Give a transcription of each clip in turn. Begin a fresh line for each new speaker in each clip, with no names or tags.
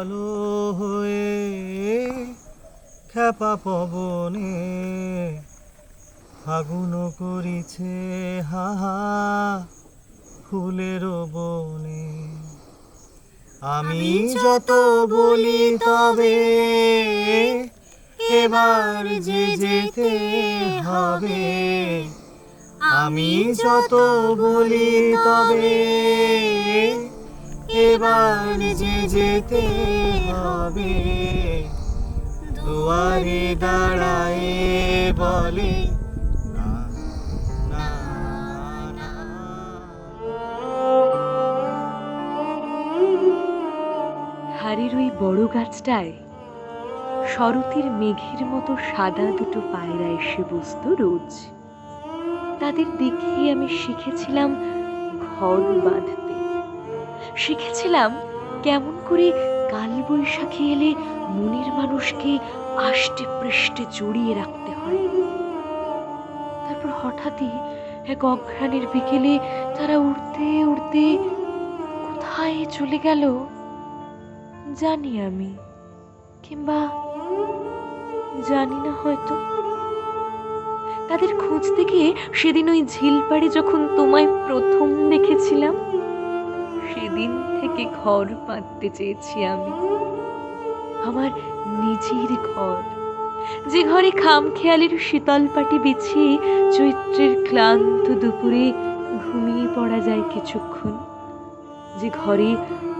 আলো হয়ে খ্যাপা পবনে ফাগুন করিছে হাহা ফুলের বনে। আমি যত বলি তবে এবার যে যেতে হবে। আমি যত বলি তবে এবার যে যেতে হবে। দুয়ারে দাঁড়ায় বলে
হাড়ির ওই বড় গাছটায় শরতের মেঘের মতো সাদা দুটো পায়রা এসে বসত রোজ। তাদের দেখেই আমি শিখেছিলাম ঘর বাঁধতে শিখেছিলাম কেমন করে কালবৈশাখী এলে মনের মানুষকে আষ্টে পৃষ্ঠে জড়িয়ে রাখতে হয়। তারপর হঠাৎই এক অঘ্রাণের বিকেলে তারা উড়তে উড়তে কোথায় চলে গেল জানি আমি, কিংবা জানি না হয়তো। তাদের খুঁজতে গিয়ে সেদিন ওই ঝিলপাড়ে যখন তোমায় প্রথম দেখেছিলাম সেদিন থেকে ঘর পাততে চেয়েছি আমি। আমার নিজের ঘর। যে ঘরে খামখেয়ালির শীতল পাটি বিছিয়ে চৈত্রের ক্লান্ত দুপুরে ঘুমিয়ে পড়া যায় কিছুক্ষণ। যে ঘরে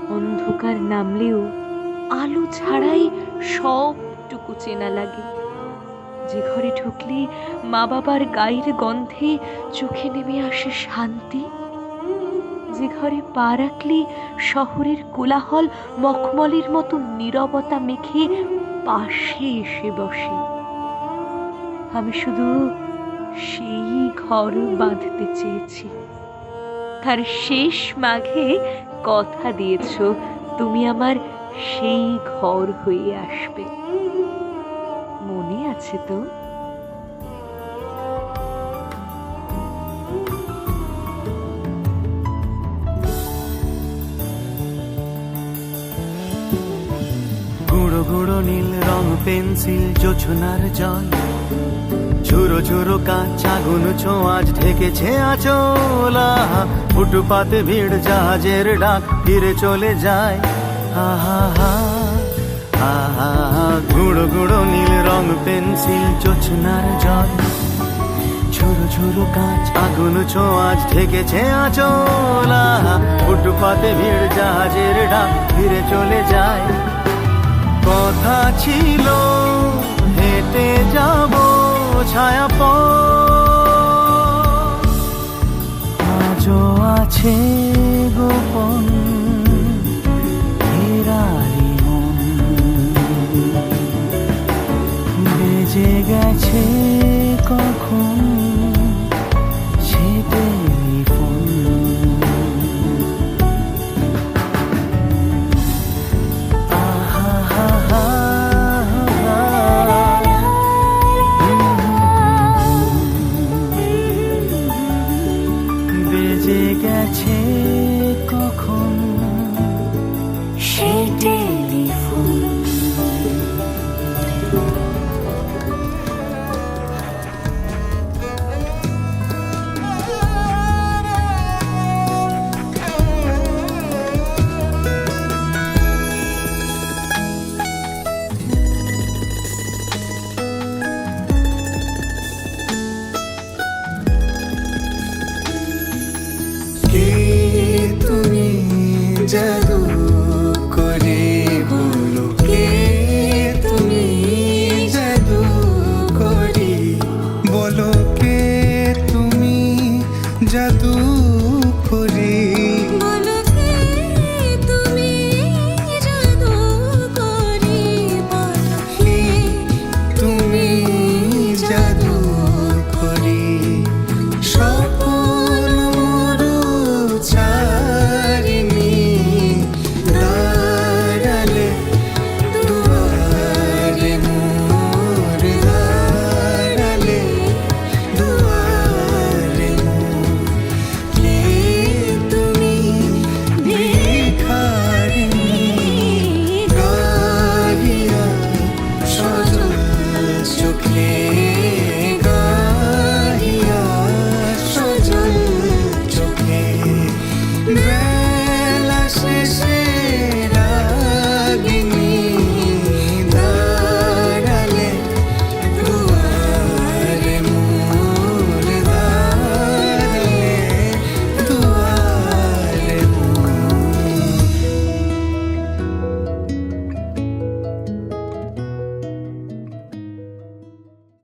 অন্ধকার নামলেও আলো ছাড়াই সবটুকু চেনা লাগে। যে ঘরে ঢুকলে মা বাবার গায়ের গন্ধে চোখে নেমে আসে শান্তি। যে ঘরে পা রাখলে শহরের কোলাহল মখমলের মতো নীরবতা মেখে পাশে এসে বসে। আমি শুধু সেই ঘর বাঁধতে চেয়েছি। তার শেষ মাঘে কথা দিয়েছ, তুমি আমার সেই ঘর হয়ে আসবে। মনে আছে তো?
গুঁড়ো নীল রং পেন্সিল জোছনার জল। ঝুরো ঝুরো কাঁচ আগুন ছোঁয়াজ ঢেকেছে আচলা। ফুটপাতে ভিড় জাহাজের ডাক, ফিরে চলে যায়। আহা হা আহা গুঁড়ো গুঁড়ো নীল রং পেন্সিল জোছনার জল। ঝুরো ঝুরো কাঁচ আগুন ছোঁয়াজ ঢেকেছে আচলা। ফুটপাতে ভিড় জাহাজের ডাক, ফিরে চলে যায়। কথা ছিল হেঁটে যাব ছায়া আজও আছে গোপন বেজে গেছে কখন? 前 যা